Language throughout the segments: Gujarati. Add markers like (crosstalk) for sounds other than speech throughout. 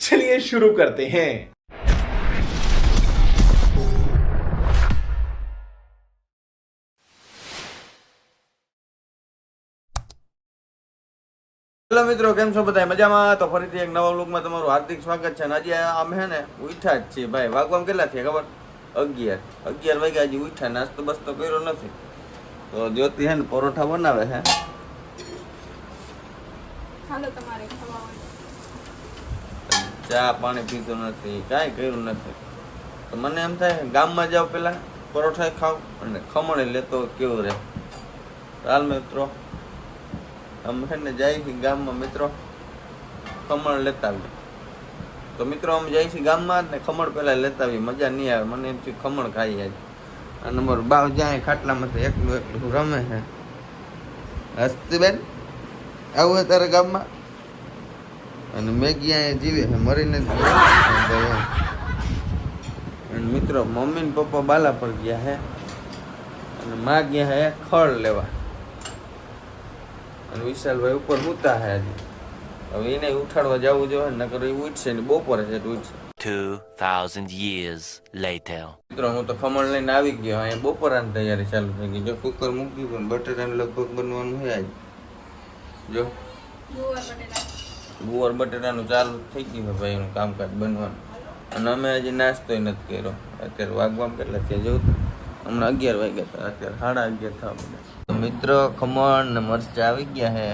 चलिए शुरू करते हैं હેલો મિત્રો કેમ છો બધા મજામાં તો ફરીથી એક નવા વ્લોગમાં તમારું હાર્દિક સ્વાગત છે અને આજે અમે હે ને ઉઠ્યા જ છીએ ભાઈ વાગવામાં કેટલા થયા ખબર અગિયાર અગિયાર વાગ્યા હજી ઉઠ્યા નાસ્તો બસ્તો કર્યો નથી તો જ્યોતિ હે ને પરોઠા બનાવે હે ચા, પાણી પીતો નથી, કાંઈ કર્યું નથી. તો મને એમ થાય, ગામમાં જાવ પેલા, પરોઠા ખાવ અને ખમણ લેતો કેવું રહે? હાલ મિત્રો, અમે છે ને જાય છે ગામમાં મિત્રો, ખમણ લેતા આવીએ. તો મિત્રો, અમે જાય છે ગામમાં ને ખમણ પેલા લેતા આવીએ. મજા નહીં આવે, મને એમ થયું ખમણ ખાઈ જાય અને મારું બાવ જાય ખાટલામાં તો એકલું એકલું રમે છે. હસ્તી બેન આવું તારા ગામમાં? અને મેગી અહીંયા જીવે છે મરીને જ અને મિત્રો મમ્મી ને પપ્પા બાલા પર ગયા હે. અને માં ગયા હે ખળ લેવા. અને વિશાલભાઈ ઉપર ઉતા હે હજી. હવે એને ઉઠાડવા જવું જોઈએ નકર એ ઉઠશે ને બપોરે છે ઉઠશે. 2,000 years later. મિત્રો હું તો ખમણ લઈને આવી ગયો. અહીંયા બપોરાની તૈયારી ચાલુ થઈ ગઈ. જો કુકર મૂકી પણ બટેટાને લગભગ બનવાનું છે આજ. જો. બટેટા. ગુવાર બટેટાનું ચાલુ થઈ ગયું છે ભાઈ, એનું કામકાજ બનવાનું. અને અમે હજી નાસ્તો નથી કર્યો. અત્યારે વાગવામાં કેટલા થયા જવું હમણાં અગિયાર વાગ્યા હતા, અત્યારે સાડા અગિયાર થવા બધા મિત્રો, ખમણ ને મરચા આવી ગયા છે.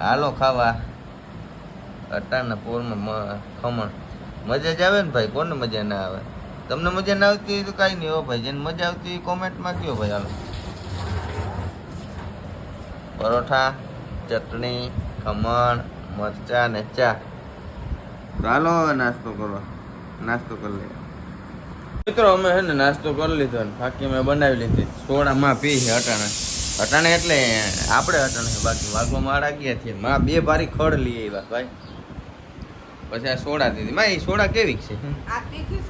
હાલો ખાવા. અટાના પોરમાં ખમણ. મજા જ આવે ને ભાઈ, કોને મજા ના આવે? તમને મજા ના આવતી હોય તો કાંઈ નહીં હો ભાઈ, જેને મજા આવતી હોય કોમેન્ટમાં કયો ભાઈ હાલો. પરોઠા, ચટણી, ખમણ મરચા ને ચા. ચાલો હવે નાસ્તો કરવા નાસ્તો કરી લઈએ. મિત્રો અમે છે ને નાસ્તો કરી લીધો ને બાકી મેં બનાવી લીધી. સોડામાં પી છે અટાણે. અટાણે એટલે આપણે અટાણે બાકી વાગવામાં આડા ગયા છીએ માં બે ભારી ખડ લઈ આવ્યા ભાઈ. પછી આ સોડા દીધી. માં એ સોડા કેવી છે? તીખી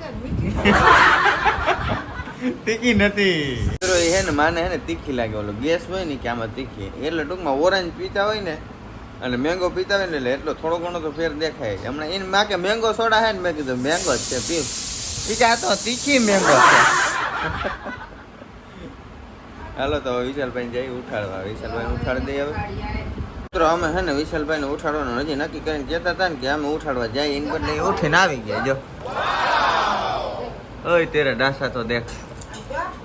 (laughs) તીખી નથી. મિત્રો એ હે ને માને હે ને તીખી લાગે ઓલો. ગેસ હોય ને કે આમાં તીખી. એટલે ટૂંકમાં ઓરેન્જ પીતા હોય ને અને મેંગો પીતા હોય ને એટલે એટલો થોડો ઘણો તો ફેર દેખાય. છે. હમણાં એને માં કે મેંગો સોડા હે ને મેં કીધું મેંગો જ છે પીવ. ઈ આ તો તીખી મેંગો છે. (laughs) હાલો તો વિશાલભાઈ જઈ ઉઠાડવા. વિશાલભાઈ ઉઠાડી દઈએ હવે. મિત્રો અમે હે ને વિશાલભાઈને ઉઠાડવાનું નથી નક્કી કરીને કહેતા હતા ને કે અમે ઉઠાડવા જાય એને બદલે ઉઠીને આવી ગયા જો. ઓય તેરા ડાસા તો દેખ.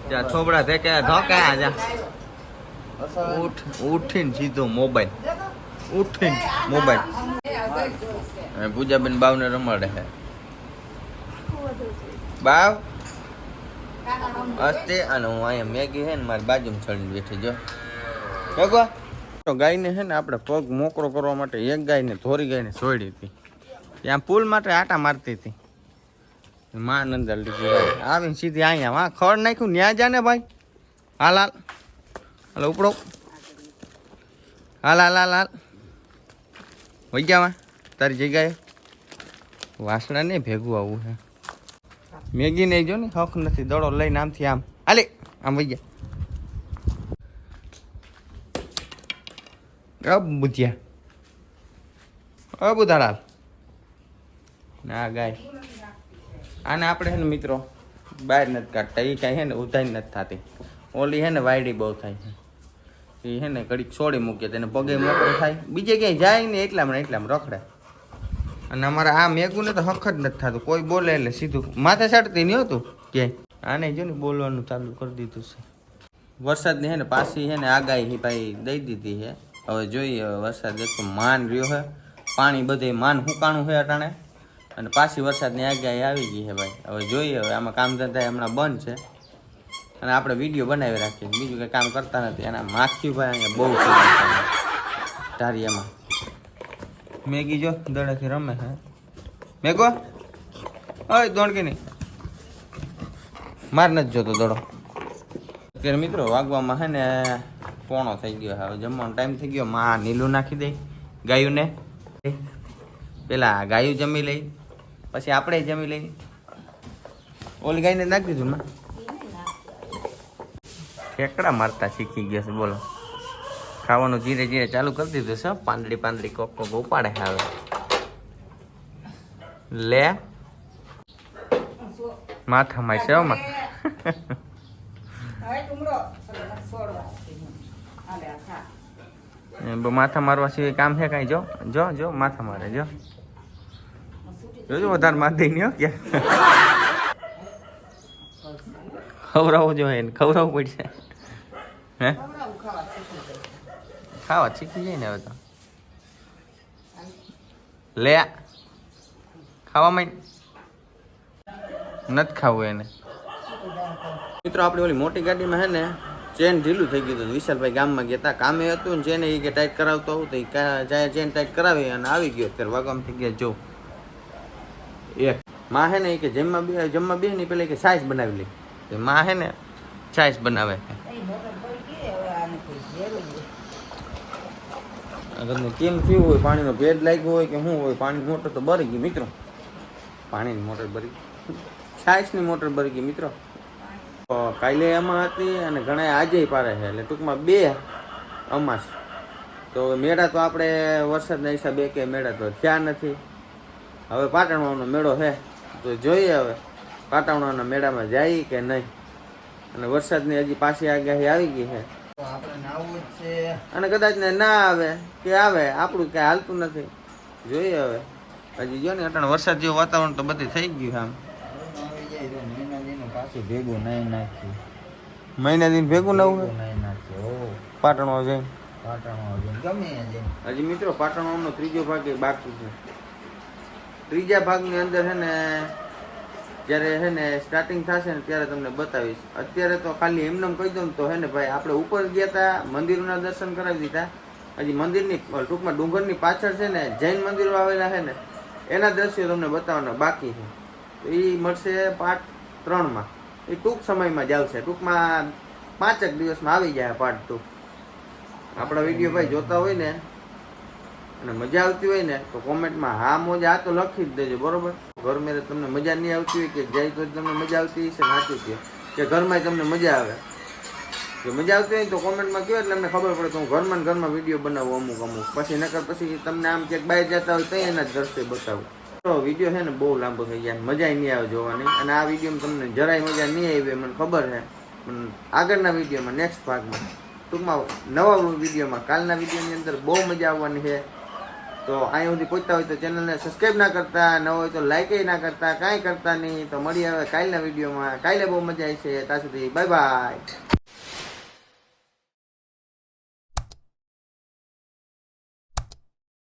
જા થોબડા દેખે ધોકા જા. ઉઠ ઉઠીને સીધો મોબાઈલ. ઉઠીને મોબાઈલ. અને પૂજાબેન બાવને રમાડે છે. બાવ? અસ્તે અને હું અહીંયા મેગી છે ને મારી બાજુમાં ચડીને બેઠી જો. ભગવા? તો ગાયને છે ને આપણે પગ મોકળો કરવા માટે એક ગાયને ધોરી ગાયને છોડી હતી. ત્યાં પુલ માટે આટા મારતી હતી. માં નંદર લીધી આવીને સીધી અહીંયા વાં ખડ નાખ્યું, ન્યા જા ને ભાઈ. હાલ હાલ. હાલ, ઉપડો. હાલ હાલ હાલ હાલ. વઈ તારી જગ્યાએ? વાસણા નહીં ભેગું આવું છે મેગી નહીં જો ને હક નથી, દડો લઈને આમથી આમ. હાલે, આમ વૈયા અબ બુધિયા. અ બુધાડાલ ના ગાય. આને આપણે છે ને મિત્રો, બહાર નથી કાઢતા એ કાંઈ છે ને ઉધાઈ નથી થતી. ઓલી હે ને વાયડી બહુ થાય છે. એ હે ને ઘડીક છોડી મૂકીએ તેને પગે મોકળો થાય. બીજે ક્યાંય જાય ને એટલામાં એટલામાં રખડે. અને અમારે આ મેઘું ને તો હક જ નથી થતું. કોઈ બોલે એટલે સીધું માથે ચડતી નહીં હોતું કે આને જો ને બોલવાનું ચાલુ કરી દીધું છે. વરસાદની હે ને પાછી હે ને આગાહી ભાઈ દઈ દીધી છે હવે જોઈએ, હવે વરસાદ એક માન રહ્યો છે પાણી બધે માન હુકાણું છે અટાણે. અને પાછી વરસાદની આગાહી આવી ગઈ છે ભાઈ. હવે જોઈએ, હવે આમાં કામ ધંધા હમણાં બંધ છે. અને આપણે વીડિયો બનાવી રાખીએ. બીજું કંઈ કામ કરતા નથી. એના માખી ભાઈ અહીંયા બહુ ધારિયામાં. મેગી જો દડાથી રમે હે. મેગો? ઓય દોડ કે નહીં માર નથી જોતો દડો. અત્યારે મિત્રો વાગવામાં છે ને પોણો થઈ ગયો હવે જમવાનો ટાઈમ થઈ ગયો. માં નીલું નાખી દઈ ગાયુંને. પેલા ગાયું જમી લઈ. પછી આપણે જમી લઈ. ઓલી ગાયને નાખી દીધું માં? ઠેકડા મારતા શીખી ગયા છે બોલો. ખાવાનું ધીરે ધીરે ચાલુ કરી દીધું છે પાંદડી પાંદડી કોક કોક ઉપાડે હવે. લે. માથામાં છે માં. હવે ટુમડો છોડવા હાલે આ ખા માથા મારવા સિવાય કામ છે કાંઈ? જો જો જો માથા મારે જો. જોજો વધારે માર દઈ નહીં ક્યાં (laughs) (laughs) ખવડાવવું જોઈએ ખવડાવવું પડશે. હે? ખાવા શીખી જાય ને હવે તો. લે ખાવા માંડ. નથી ખાવું એને. મિત્રો, આપણી ઓલી મોટી ગાડીમાં હે ને ચેન ઢીલું થઈ ગયું હતું. વિશાલભાઈ ગામમાં ગયા હતા. કામે હતું ને ચેન એ કે ટાઈટ કરાવતો આવું તો એ જાય ચેન ટાઈટ કરાવી અને આવી ગયો. અત્યારે વાગવામાં થઈ ગયા, જો. એક. માં હે ને એ કે જમવા બે જમવા બે ને પેલા કે સાઈઝ બનાવી લે. માં હે ને સાઈઝ બનાવે. એ મોટર પડી ગઈ હવે આને કોઈ ઝેરું છે. અગર કેમ થયું હોય, પાણીનો ભેદ લાગ્યો હોય કે શું હોય પાણી મોટર તો બરી ગયું મિત્રો. પાણીની મોટર બરી છાશની મોટર બરી ગઈ મિત્રો. કાલે એમાં હતી અને ઘણા આજે પારે છે, એટલે ટૂંકમાં બે અમાસ. તો મેળા તો આપણે વરસાદના હિસાબે કે મેળા તો થયા નથી. હવે પાટણવાનો મેળો છે. તો જોઈએ હવે, પાટણવાના મેળામાં જાય કે નહીં. અને વરસાદની હજી પાછી આગાહી આવી ગઈ છે. અને કદાચ ને ના આવે, કે આવે, આપણું કઈ હાલતું નથી. જોઈએ હવે. હજી જો ને અટાણે વરસાદ જેવું વાતાવરણ તો બધી થઈ ગયું આમ. ભેગું નહીં નાખ્યું મહિના દિન ભેગું ના હોય? પાટણમાં જઈને. પાટણમાં હજી મિત્રો પાટણનો ત્રીજો ભાગ બાકી છે. ત્રીજા ભાગની અંદર છે ને જ્યારે છે ને સ્ટાર્ટિંગ થશે ને ત્યારે તમને બતાવીશ. અત્યારે તો ખાલી એમને કહી દઉં તો હે ને ભાઈ આપણે ઉપર ગયા હતા મંદિરોના દર્શન કરાવી દીધા. હજી મંદિરની ટૂંકમાં ડુંગરની પાછળ છે ને જૈન મંદિરો આવેલા છે ને, એના દ્રશ્યો તમને બતાવવાના બાકી છે. તો એ મળશે પાર્ટ ત્રણમાં. એ ટૂંક સમયમાં જ આવશે. ટૂંકમાં પાંચેક દિવસમાં આવી જાય પાર્ટ ટુ આપણા વીડિયો ભાઈ જોતા હોય ને, અને મજા આવતી હોય ને, તો કોમેન્ટમાં હા, મોજ આ તો લખી જ દેજો, બરોબર? ઘર મેરે તમને મજા નહીં આવતી હોય કે જાય તો તમને મજા આવતી હશે? સાચું છે. કે ઘરમાં તમને મજા આવે. જો મજા આવતી હોય તો કોમેન્ટમાં કહો એટલે અમને ખબર પડે તો હું ઘરમાં ઘરમાં વીડિયો બનાવું અમુક અમુક. પછી નકર પછી તમને આમ ક્યાંક બહાર જતા હોય તો એના જ દ્રશ્ય બતાવું. તો વીડિયો છે ને બહુ લાંબો થઈ જાય. મજા નહીં આવે જોવાની. અને આ વિડીયોમાં તમને જરાય મજા નહીં આવી મને ખબર છે. પણ આગળના વિડીયોમાં, નેક્સ્ટ ભાગમાં, ટૂંકમાં નવા વિડીયોમાં, કાલના વિડીયોની અંદર બહુ મજા આવવાની છે. તો અહીંયા સુધી પહોંચતા હોય તો ચેનલને સબસ્ક્રાઈબ ના કરતા, ન હોય તો લાઈક ના કરતા, કાંઈ કરતા નહીં. તો મળી આવે કાલના વિડીયોમાં. કાલે બહુ મજા આવી છે. ત્યાં સુધી બાય બાય